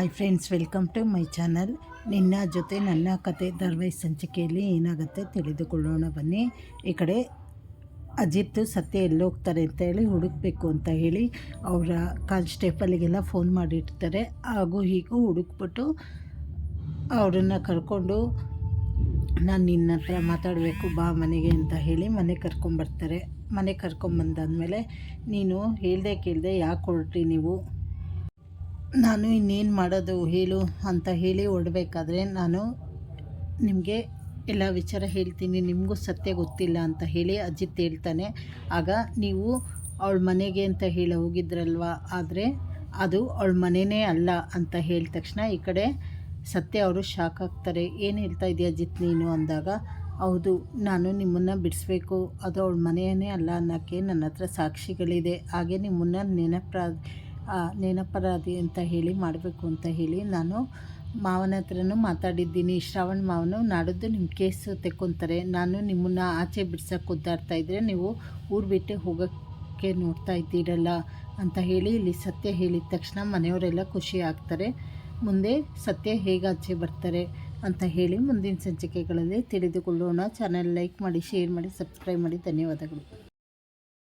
Hi friends welcome to my channel ನಿನ್ನ ಜೊತೆ ನನ್ನ ಕತೆ ದರ್ವೈ ಸಂಚಿಕೆಯಲ್ಲಿ ಏನಾಗುತ್ತೆ ತಿಳಿದುಕೊಳ್ಳೋಣ ಬನ್ನಿ. ಈ ಕಡೆ ಅಜಿತ್ ಸತ್ಯ ಎಲ್ಲಿ ಹೋಗ್ತಾರೆ ಅಂತ ಹೇಳಿ ಹುಡುಕ್ಬೇಕು ಅಂತ ಹೇಳಿ ಅವರ ಕಾನ್ಸ್ಟೇಬಲ್ಗೆಲ್ಲ ಫೋನ್ ಮಾಡಿರ್ತಾರೆ. ಹಾಗೂ ಹೀಗೂ ಹುಡುಕ್ಬಿಟ್ಟು ಅವರನ್ನು ಕರ್ಕೊಂಡು, ನಾನು ನಿನ್ನ ಹತ್ರ ಮಾತಾಡಬೇಕು, ಬಾ ಮನೆಗೆ ಅಂತ ಹೇಳಿ ಮನೆ ಕರ್ಕೊಂಬರ್ತಾರೆ ಮನೆ ಕರ್ಕೊಂಬಂದಾದ್ಮೇಲೆ ನೀನು ಹೇಳ್ದೆ ಕೇಳಿದೆ ಯಾಕೆ ಹೊರಟ್ರಿ ನೀವು? ನಾನು ಇನ್ನೇನು ಮಾಡೋದು ಹೇಳು ಅಂತ ಹೇಳಿ ಹೊರಡ್ಬೇಕಾದ್ರೆ ನಾನು ನಿಮಗೆ ಎಲ್ಲ ವಿಚಾರ ಹೇಳ್ತೀನಿ, ನಿಮಗೂ ಸತ್ಯ ಗೊತ್ತಿಲ್ಲ ಅಂತ ಹೇಳಿ ಅಜಿತ್ ಹೇಳ್ತಾನೆ. ಆಗ ನೀವು ಅವಳ ಮನೆಗೆ ಅಂತ ಹೇಳಿ ಹೋಗಿದ್ರಲ್ವ? ಆದರೆ ಅದು ಅವಳ ಮನೆಯೇ ಅಲ್ಲ ಅಂತ ಹೇಳಿದ ತಕ್ಷಣ ಈ ಕಡೆ ಸತ್ಯ ಅವರು ಶಾಕ್ ಆಗ್ತಾರೆ. ಏನು ಹೇಳ್ತಾ ಇದೆಯಾ ಅಜಿತ್ ನೀನು ಅಂದಾಗ, ಹೌದು, ನಾನು ನಿಮ್ಮನ್ನು ಬಿಡಿಸ್ಬೇಕು. ಅದು ಅವಳ ಮನೆಯೇ ಅಲ್ಲ ಅನ್ನೋಕ್ಕೆ ನನ್ನ ಹತ್ರ ಸಾಕ್ಷಿಗಳಿದೆ. ಹಾಗೆ ನಿಮ್ಮನ್ನು ನೆನಪ್ರ ನೆನಪರಾಧಿ ಅಂತ ಹೇಳಿ ಮಾಡಬೇಕು ಅಂತ ಹೇಳಿ ನಾನು ಮಾವನ ಹತ್ರನೂ ಮಾತಾಡಿದ್ದೀನಿ. ಶ್ರಾವಣ್ ಮಾವನು ನಾಡಿದ್ದು ನಿಮ್ಮ ಕೇಸು ತೆಕ್ಕೊತಾರೆ. ನಾನು ನಿಮ್ಮನ್ನು ಆಚೆ ಬಿಡ್ಸೋಕೆ ಒದ್ದಾಡ್ತಾ ಇದ್ದರೆ ನೀವು ಊರು ಬಿಟ್ಟೆ ಹೋಗೋಕ್ಕೆ ನೋಡ್ತಾ ಇದ್ದೀರಲ್ಲ ಅಂತ ಹೇಳಿ ಇಲ್ಲಿ ಸತ್ಯ ಹೇಳಿದ ತಕ್ಷಣ ಮನೆಯವರೆಲ್ಲ ಖುಷಿ ಆಗ್ತಾರೆ. ಮುಂದೆ ಸತ್ಯ ಹೇಗೆ ಆಚೆ ಬರ್ತಾರೆ ಅಂತ ಹೇಳಿ ಮುಂದಿನ ಸಂಚಿಕೆಗಳಲ್ಲಿ ತಿಳಿದುಕೊಳ್ಳೋಣ. ಚಾನಲ್ ಲೈಕ್ ಮಾಡಿ, ಶೇರ್ ಮಾಡಿ, ಸಬ್ಸ್ಕ್ರೈಬ್ ಮಾಡಿ. ಧನ್ಯವಾದಗಳು.